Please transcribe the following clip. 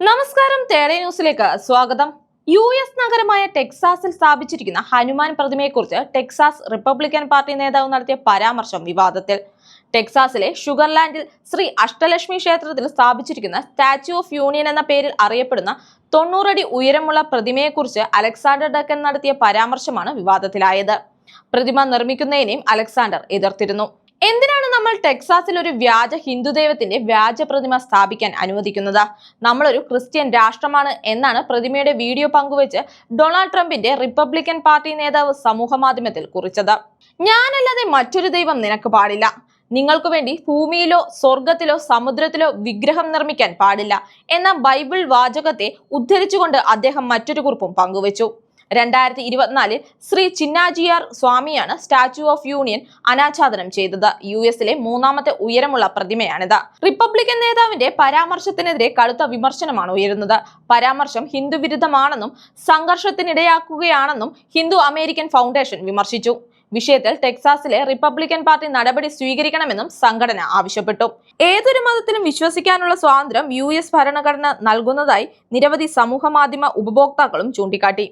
നമസ്കാരം തേടെ ന്യൂസിലേക്ക് സ്വാഗതം. യു എസ് നഗരമായ ടെക്സാസിൽ സ്ഥാപിച്ചിരിക്കുന്ന ഹനുമാൻ പ്രതിമയെക്കുറിച്ച് ടെക്സാസ് റിപ്പബ്ലിക്കൻ പാർട്ടി നേതാവ് നടത്തിയ പരാമർശം വിവാദത്തിൽ. ടെക്സാസിലെ ഷുഗർലാൻഡിൽ ശ്രീ അഷ്ടലക്ഷ്മി ക്ഷേത്രത്തിൽ സ്ഥാപിച്ചിരിക്കുന്ന സ്റ്റാച്യു ഓഫ് യൂണിയൻ എന്ന പേരിൽ അറിയപ്പെടുന്ന തൊണ്ണൂറടി ഉയരമുള്ള പ്രതിമയെക്കുറിച്ച് അലക്സാണ്ടർ ഡക്കൻ നടത്തിയ പരാമർശമാണ് വിവാദത്തിലായത്. പ്രതിമ നിർമ്മിക്കുന്നതിനെയും അലക്സാണ്ടർ എതിർത്തിരുന്നു. എന്തിനാണ് ടെക്സാസിൽ ഒരു വ്യാജ ഹിന്ദു ദൈവത്തിന്റെ വ്യാജ പ്രതിമ സ്ഥാപിക്കാൻ അനുവദിക്കുന്നത്. നമ്മളൊരു ക്രിസ്ത്യൻ രാഷ്ട്രമാണ് എന്നാണ് പ്രതിമയുടെ വീഡിയോ പങ്കുവച്ച് ഡൊണാൾഡ് ട്രംപിന്റെ റിപ്പബ്ലിക്കൻ പാർട്ടി നേതാവ് സമൂഹ മാധ്യമത്തിൽ കുറിച്ചത്. ഞാനല്ലാതെ മറ്റൊരു ദൈവം നിനക്ക് പാടില്ല. നിങ്ങൾക്ക് വേണ്ടി ഭൂമിയിലോ സ്വർഗത്തിലോ സമുദ്രത്തിലോ വിഗ്രഹം നിർമ്മിക്കാൻ പാടില്ല. എന്ന ബൈബിൾ വാചകത്തെ ഉദ്ധരിച്ചുകൊണ്ട് അദ്ദേഹം മറ്റൊരു കുറിപ്പും പങ്കുവച്ചു. രണ്ടായിരത്തി ഇരുപത്തിനാലിൽ ശ്രീ ചിന്നാജിയാർ സ്വാമിയാണ് സ്റ്റാച്യു ഓഫ് യൂണിയൻ അനാച്ഛാദനം ചെയ്തത്. യു എസിലെ മൂന്നാമത്തെ ഉയരമുള്ള പ്രതിമയാണിത്. റിപ്പബ്ലിക്കൻ നേതാവിന്റെ പരാമർശത്തിനെതിരെ കടുത്ത വിമർശനമാണ് ഉയരുന്നത്. പരാമർശം ഹിന്ദുവിരുദ്ധമാണെന്നും സംഘർഷത്തിനിടയാക്കുകയാണെന്നും ഹിന്ദു അമേരിക്കൻ ഫൗണ്ടേഷൻ വിമർശിച്ചു. വിഷയത്തിൽ ടെക്സാസിലെ റിപ്പബ്ലിക്കൻ പാർട്ടി നടപടി സ്വീകരിക്കണമെന്നും സംഘടന ആവശ്യപ്പെട്ടു. ഏതൊരു മതത്തിലും വിശ്വസിക്കാനുള്ള സ്വാതന്ത്ര്യം യു ഭരണഘടന നൽകുന്നതായി നിരവധി സമൂഹ മാധ്യമ ഉപഭോക്താക്കളും ചൂണ്ടിക്കാട്ടി.